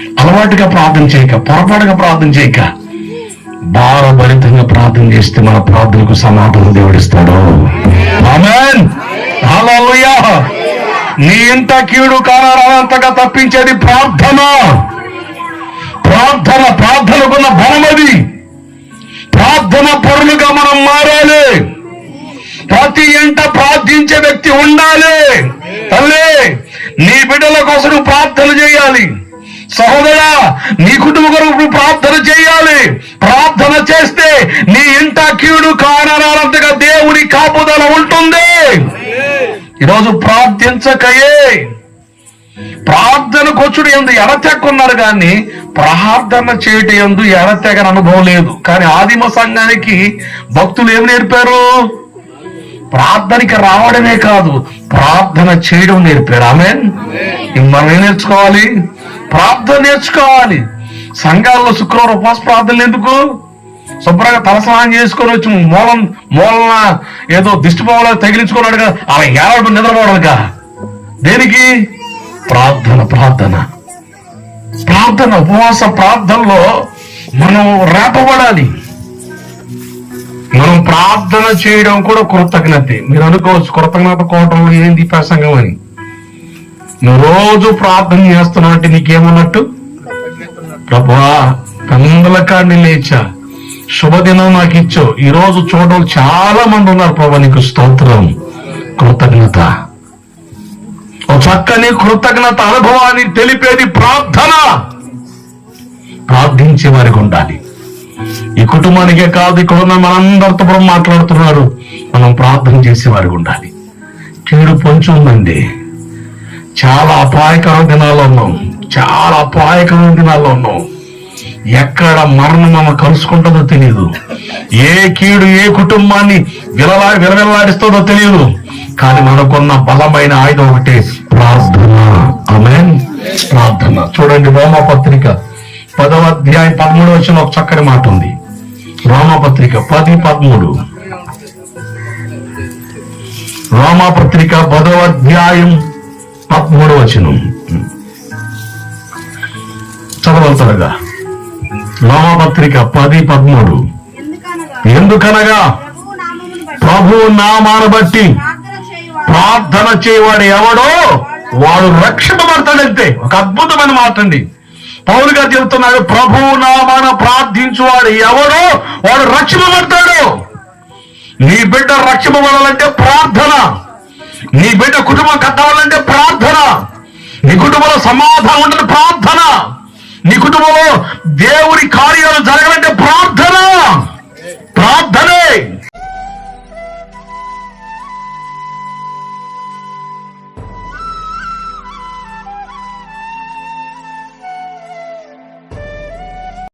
అలవాటుగా ప్రార్థన చేయక పొరపాటుగా ప్రార్థన చేయక భారభరితంగా ప్రార్థన చేస్తే మన ప్రార్థనకు సమాధానం దేవుడిస్తాడు నీ ఇంత కీడు కానారంతగా తప్పించేది ప్రార్థన. ప్రార్థన ప్రార్థనకున్న బలమది ప్రార్థన పరులుగా మనం మారాలి. ప్రతి ఇంట ప్రార్థించే వ్యక్తి ఉండాలి. తల్లి నీ బిడ్డల కోసం ప్రార్థన చేయాలి. సహోదరా నీ కుటుంబ కొరకు ప్రార్థన చేయాలి. ప్రార్థన చేస్తే నీ ఇంట కీడు కారణాలంతగా దేవుని కాపుదల ఉంటుంది. ఈరోజు ప్రార్థించకయే. ప్రార్థన కొచ్చుడు ఎందు ఎడతెక్కున్నారు కానీ ప్రార్థన చేయటం ఎందు ఎడతెగని అనుభవం లేదు. కానీ ఆదిమ సంఘానికి భక్తులు ఏమి నేర్పారు? ప్రార్థనకి రావడమే కాదు ప్రార్థన చేయడం నేర్పారు ఆమె మనం ఏం నేర్చుకోవాలి? ప్రార్థన నేర్చుకోవాలి. సంఘాల్లో శుక్రవారం ఉపవాస ప్రార్థనలు ఎందుకు? శుభ్రంగా తలస్నానం చేసుకొని వచ్చి మూలం మూలన ఏదో దిష్టి పోవాలో తగిలించుకున్నాడు కదా అలా ఏడాడు నిద్రపోవడానికా? దేనికి? ప్రార్థన ప్రార్థన. ప్రార్థన ఉపవాస ప్రార్థనలో మనం రేపబడాలి. మనం ప్రార్థన చేయడం కూడా కృతజ్ఞత. మీరు అనుకోవచ్చు కృతజ్ఞత కోవటంలో ఏంది ప్రసంగం అని? నువ్వు రోజు ప్రార్థన చేస్తున్నావు అంటే నీకేమన్నట్టు? ప్రభా కందుల కాడిని లేచా. శుభదినం నాకు ఇచ్చావు. ఈ రోజు చూడడం చాలా మంది ఉన్నారు ప్రభా నీకు స్తోత్రం. కృతజ్ఞత. ఒక చక్కని కృతజ్ఞత అనుభవాన్ని తెలిపేది ప్రార్థన. ప్రార్థించే వారికి ఉండాలి. ఈ కుటుంబానికే కాదు ఇక్కడ ఉన్న మనందరితో కూడా మాట్లాడుతున్నారు. మనం ప్రార్థన చేసేవారు ఉండాలి. కీడు పొంచి ఉందండి. చాలా అపాయకరమైన దినాల్లో ఉన్నాం. చాలా అపాయకరమైన దినాల్లో ఉన్నాం. ఎక్కడ మరణం మనం కలుసుకుంటుందో తెలియదు ఏ కీడు ఏ కుటుంబాన్ని విలలా విలవిల్లాడిస్తుందో తెలియదు కానీ మనకున్న బలమైన ఆయుధం ఒకటే ప్రార్థన. ఆమెన్. ప్రార్థన. చూడండి రోమపత్రిక పదవ అధ్యాయం పదమూడు వచ్చిన ఒక చక్కని మాట ఉంది. రోమపత్రిక పది పదమూడు. రోమపత్రిక పదవ అధ్యాయం పదమూడు వచనం. చదవలుతారుగా రోమపత్రిక పది పదమూడు. ఎందుకనగా? ప్రభు నామాను బట్టి ప్రార్థన ప్రార్థన చేయవాడు ఎవడో? వాడు రక్షింపబడతాడంతే. ఒక అద్భుతమైన మాట అండి. పౌలు గారు చెబుతున్నాడు ప్రభు నామాన ప్రార్థించువాడు ఎవడో? వాడు రక్షింపబడతాడు. నీ బిడ్డ రక్షింపబడాలంటే ప్రార్థన. నీ బిడ్డ కుటుంబం కట్టాలంటే ప్రార్థన. నీ కుటుంబంలో సమాధానం ఉండాలి ప్రార్థన. నీ కుటుంబంలో దేవుని కార్యాలు జరగాలంటే ప్రార్థన.